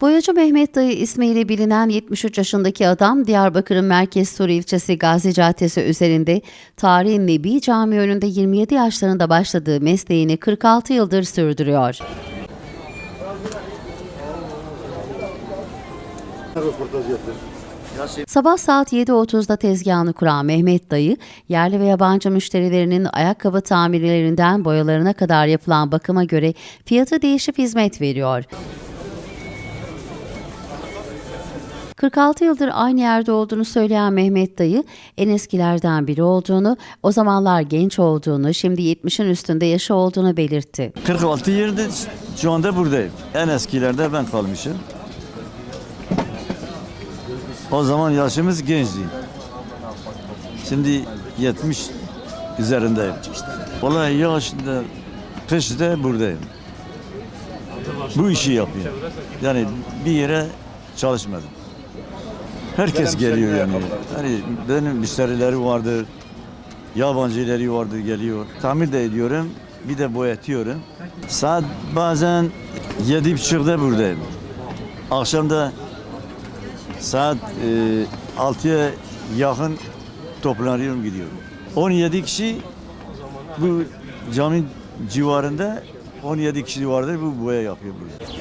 Boyacı Mehmet Dayı ismiyle bilinen 73 yaşındaki adam Diyarbakır'ın Merkez Sur ilçesi Gazi Caddesi üzerinde tarihin Nebi Camii önünde 27 yaşlarında başladığı mesleğini 46 yıldır sürdürüyor. Sabah saat 7.30'da tezgahını kuran Mehmet Dayı, yerli ve yabancı müşterilerinin ayakkabı tamirlerinden boyalarına kadar yapılan bakıma göre fiyatı değişip hizmet veriyor. 46 yıldır aynı yerde olduğunu söyleyen Mehmet Dayı, en eskilerden biri olduğunu, o zamanlar genç olduğunu, şimdi 70'in üstünde yaşı olduğunu belirtti. 46 yıldır şu anda buradayım. En eskilerde ben kalmışım. O zaman yaşımız gençti. Şimdi 70 üzerindeyim. Vallahi yaşında, kışta buradayım. Bu işi yapıyorum. Yani bir yere çalışmadım. Herkes geliyor yani. Yani benim müşterileri vardır. Yabancıları vardır geliyor. Tamir de ediyorum. Bir de boyatıyorum. Saat bazen yedi buçukta buradayım. Akşamda saat e, 6'ya yakın toplanıyorum gidiyorum. 17 kişi bu cami civarında 17 kişi vardır bu boya yapıyor burada.